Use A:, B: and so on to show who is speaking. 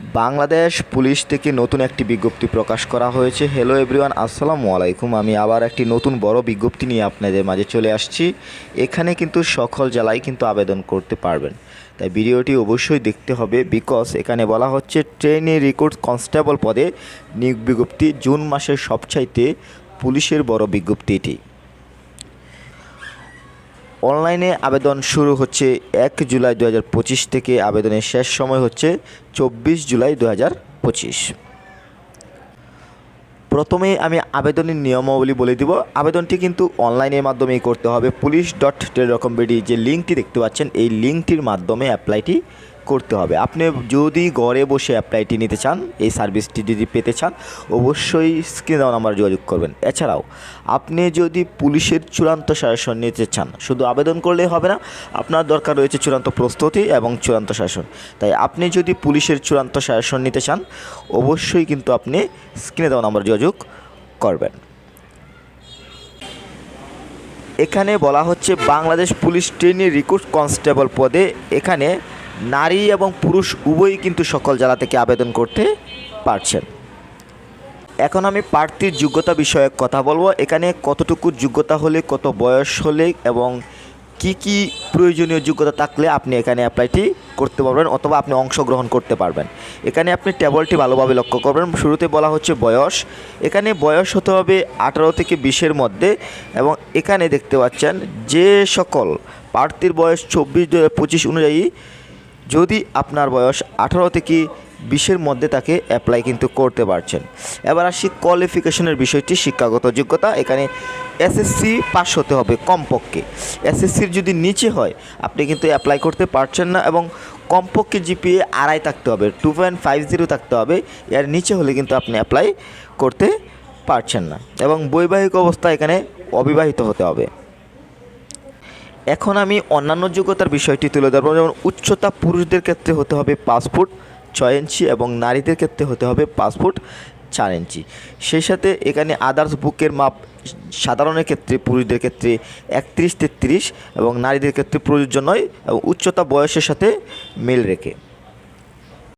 A: Bangladesh police থেকে নতুন একটি বিজ্ঞপ্তি প্রকাশ করা হয়েছে। হ্যালো এভরিওয়ান আসসালামু আলাইকুম। আমি আবার একটি নতুন বড় বিজ্ঞপ্তি নিয়ে আপনাদের মাঝে চলে আসছি। এখানে কিন্তু সকল জেলায় কিন্তু আবেদন করতে পারবেন। তাই ভিডিওটি অবশ্যই দেখতে হবে বিকজ এখানে বলা হচ্ছে ট্রেনে রেকর্ড কনস্টেবল পদে নিয়োগ বিজ্ঞপ্তি জুন মাসের সবচাইতে পুলিশের বড় বিজ্ঞপ্তি এটি। অনলাইনে আবেদন শুরু হচ্ছে এক জুলাই দু পঁচিশ থেকে আবেদনের শেষ সময় হচ্ছে চব্বিশ জুলাই দু পঁচিশ। প্রথমে আমি আবেদনের নিয়মাবলী বলে দিব। আবেদনটি কিন্তু অনলাইনের মাধ্যমেই করতে হবে। পুলিশ ডট টেলিকম বিডি যে লিঙ্কটি দেখতে পাচ্ছেন, এই লিঙ্কটির মাধ্যমে অ্যাপ্লাইটি করতে হবে। আপনি যদি ঘরে বসে অ্যাপ্লাইটি নিতে চান, এই সার্ভিসটি যদি পেতে চান, অবশ্যই স্ক্রিনে দেওয়া নাম্বার যোগাযোগ করবেন। এছাড়াও, আপনি যদি পুলিশের চূড়ান্ত শাসন নিতে চান, শুধু আবেদন করলেই হবে না, আপনার দরকার রয়েছে চূড়ান্ত প্রস্তুতি এবং চূড়ান্ত শাসন তাই আপনি যদি পুলিশের চূড়ান্ত শাসন নিতে চান, অবশ্যই কিন্তু আপনি স্ক্রিনে দেওয়া নাম্বার যোগাযোগ করবেন। এখানে বলা হচ্ছে, Bangladesh police trainee recruit constable পদে এখানে নারী এবং পুরুষ উভয়ই কিন্তু সকল জেলা থেকে আবেদন করতে পারছেন। এখন আমি প্রার্থীর যোগ্যতা বিষয়ে কথা বলব। এখানে কতটুকু যোগ্যতা হলে, কত বয়স হলে এবং কি কি প্রয়োজনীয় যোগ্যতা থাকলে আপনি এখানে অ্যাপ্লাইটি করতে পারবেন অথবা আপনি অংশগ্রহণ করতে পারবেন। এখানে আপনি টেবলটি ভালোভাবে লক্ষ্য করবেন। শুরুতে বলা হচ্ছে বয়স। এখানে বয়স হতে হবে আঠারো থেকে বিশের মধ্যে এবং এখানে দেখতে পাচ্ছেন যে সকল প্রার্থীর বয়স চব্বিশ পঁচিশ অনুযায়ী যদি আপনার বয়স আঠারো থেকে বিশের মধ্যে তাকে অ্যাপ্লাই কিন্তু করতে পারছেন। এবার আসি কোয়ালিফিকেশনের বিষয়টি, শিক্ষাগত যোগ্যতা। এখানে এসএসসি পাস হতে হবে কমপক্ষে। এসএসসির যদি নিচে হয়, আপনি কিন্তু অ্যাপ্লাই করতে পারছেন না এবং কমপক্ষে জিপিএ আড়াই থাকতে হবে টু পয়েন্ট ফাইভ জিরো থাকতে হবে। এর নিচে হলে কিন্তু আপনি অ্যাপ্লাই করতে পারছেন না। এবং বৈবাহিক অবস্থা এখানে অবিবাহিত হতে হবে। এখন আমি অন্যান্য যোগ্যতার বিষয়টি তুলে ধরবো, যেমন উচ্চতা পুরুষদের ক্ষেত্রে হতে হবে পাঁচ ফুট ছয় ইঞ্চি এবং নারীদের ক্ষেত্রে হতে হবে পাঁচ ফুট চার ইঞ্চি। সেই সাথে এখানে আদার্স বুকের মাপ সাধারণের ক্ষেত্রে পুরুষদের ক্ষেত্রে একত্রিশ তেত্রিশ এবং নারীদের ক্ষেত্রে প্রযোজ্য নয়, এবং উচ্চতা বয়সের সাথে মেল রেখে।